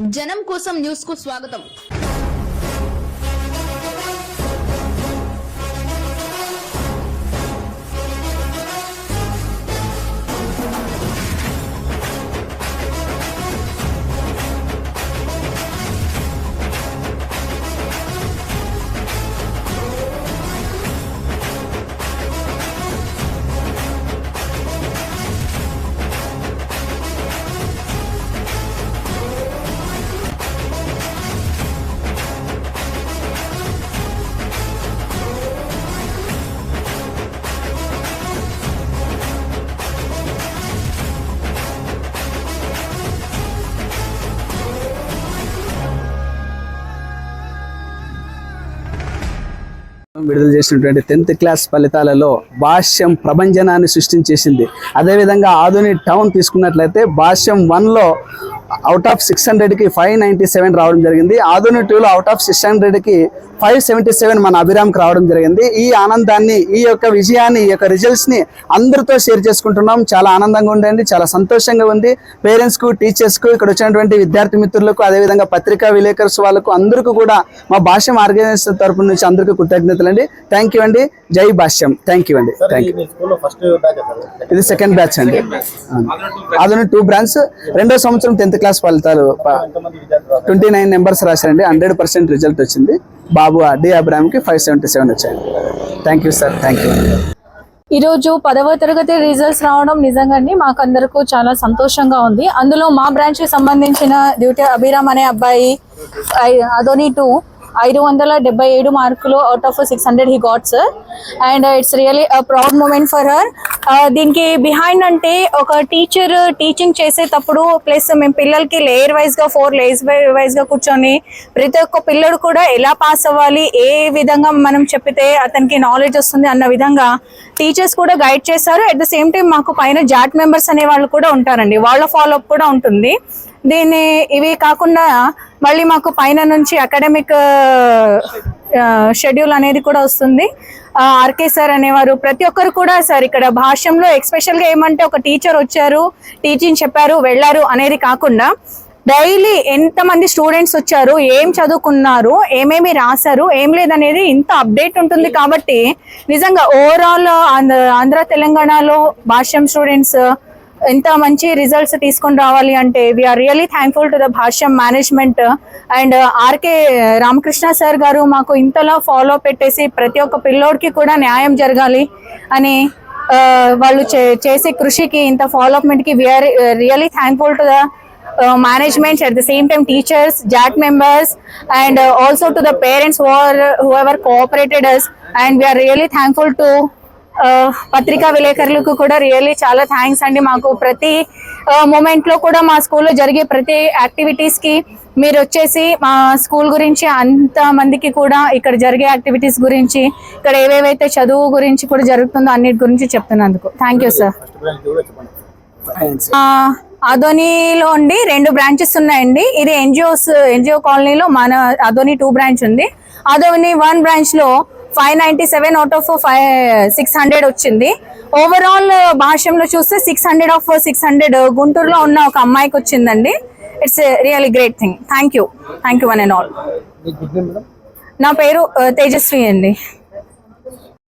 జనం కోసం న్యూస్కు స్వాగతం. విడుదల చేసినటువంటి టెన్త్ క్లాస్ ఫలితాలలో భాష్యం ప్రభంజనాన్ని సృష్టించేసింది. అదేవిధంగా ఆధునిక టౌన్ తీసుకున్నట్లయితే భాష్యం వన్లో అవుట్ ఆఫ్ సిక్స్ హండ్రెడ్కి ఫైవ్ నైంటీ సెవెన్ రావడం జరిగింది. ఆధునిక్ టూలో అవుట్ ఆఫ్ సిక్స్ హండ్రెడ్కి ఫైవ్ సెవెంటీ సెవెన్ మన అభిరామ్కి రావడం జరిగింది. ఈ ఆనందాన్ని ఈ యొక్క విజయాన్ని ఈ యొక్క రిజల్ట్స్ని అందరితో షేర్ చేసుకుంటున్నాం. చాలా ఆనందంగా ఉండండి చాలా సంతోషంగా ఉంది. పేరెంట్స్కు టీచర్స్కు ఇక్కడ వచ్చినటువంటి విద్యార్థి మిత్రులకు అదేవిధంగా పత్రికా విలేకరుస్ వాళ్ళకు అందరికీ కూడా మా భాష్యం ఆర్గనైజేషన్ తరపు నుంచి అందరికీ కృతజ్ఞతలు అండి థ్యాంక్ యూ అండి. జై భాష్యం. థ్యాంక్ యూ అండి. థ్యాంక్ యూ ఇది సెకండ్ బ్యాచ్ అండి. ఆధునిక్ టూ బ్రాంచ్ రెండో సంవత్సరం టెన్త్ క్లాస్ ఫలితాలు? ట్వంటీ నైన్ నెంబర్స్ రాశారండి హండ్రెడ్ పర్సెంట్ రిజల్ట్ వచ్చింది. బాబు డి అబ్రామ్కి ఫైవ్ సెవెంటీ సెవెన్ వచ్చాయి. Thank you sir thank you. ఈరోజు పదవ తరగతి రిజల్ట్స్ రావడం నిజంగానే మాకందరకు చాలా సంతోషంగా ఉంది. అందులో మా బ్రాంచ్కి సంబంధించిన డ్యూటీ అభిరామ్ అనే అబ్బాయి అదోని టూ ఐదు వందల డెబ్బై ఏడు మార్కులు out of six hundred he got sir and it's really a proud moment for her దీనికి బిహైండ్ అంటే ఒక టీచర్ టీచింగ్ చేసేటప్పుడు ప్లస్ మేము పిల్లలకి లేయర్ వైజ్గా ఫోర్ లేయర్స్ వైజ్గా కూర్చొని ప్రతి ఒక్క పిల్లడు కూడా ఎలా పాస్ అవ్వాలి ఏ విధంగా మనం చెప్పితే అతనికి నాలెడ్జ్ వస్తుంది అన్న విధంగా టీచర్స్ కూడా గైడ్ చేస్తారు అట్ ద సేమ్ టైం మాకు పైన జాట్ మెంబర్స్ అనే వాళ్ళు కూడా ఉంటారండి. వాళ్ళ ఫాలో అప్ కూడా ఉంటుంది. దీన్ని ఇవి కాకుండా మళ్ళీ మాకు పైన నుంచి అకాడమిక్ షెడ్యూల్ అనేది కూడా వస్తుంది. ఆర్కే సార్ అనేవారు ప్రతి ఒక్కరు కూడా సార్ ఇక్కడ భాష్యంలో ఎక్స్పెషల్గా ఏమంటే ఒక టీచర్ వచ్చారు టీచింగ్ చెప్పారు వెళ్ళారు అనేది కాకుండా డైలీ ఎంతమంది స్టూడెంట్స్ వచ్చారు ఏం చదువుకున్నారు ఏమేమి రాశారు ఏం లేదనేది ఇంత అప్డేట్ ఉంటుంది కాబట్టి నిజంగా ఓవరాల్ ఆంధ్ర ఆంధ్ర తెలంగాణలో భాష్యం స్టూడెంట్స్ ఎంత మంచి రిజల్ట్స్ తీసుకొని రావాలి అంటే we are really thankful to the Bhashyam management and RK Ramakrishna sir garu మాకు ఇంతలా ఫాలో పెట్టేసి ప్రతి ఒక్క పిల్లోడికి కూడా న్యాయం జరగాలి అని వాళ్ళు చే- చేసే కృషికి ఇంత ఫాలోఅప్మెంట్కి we are really thankful to the management at the same time teachers Jat members and also to the parents the are who ever cooperated us and we are we thankful to పత్రికా విలేకరులకు కూడా రియల్లీ చాలా thanks అండి. మాకు ప్రతి మూమెంట్లో కూడా మా స్కూల్లో జరిగే ప్రతి యాక్టివిటీస్కి మీరు వచ్చేసి మా స్కూల్ గురించి అంత మందికి కూడా ఇక్కడ జరిగే యాక్టివిటీస్ గురించి ఇక్కడ ఏవేవైతే చదువు గురించి కూడా జరుగుతుందో అన్నిటి గురించి చెప్తున్నందుకు. థ్యాంక్ యూ సార్ అధోనిలో అదోనిలో ఉండి రెండు బ్రాంచెస్ ఉన్నాయండి. ఇది ఎన్జిఓస్ ఎన్జిఓ కాలనీలో మన అదోని టూ బ్రాంచ్ ఉంది. అదోని వన్ బ్రాంచ్లో five ninety seven out of five six hundred వచ్చింది. ఓవరాల్ భాష్యంలో చూస్తే six hundred of six hundred గుంటూరులో ఉన్న ఒక అమ్మాయికి వచ్చిందండి. It's really great thing thank you thank you one and all నా పేరు ఆ, తేజస్వి అండి.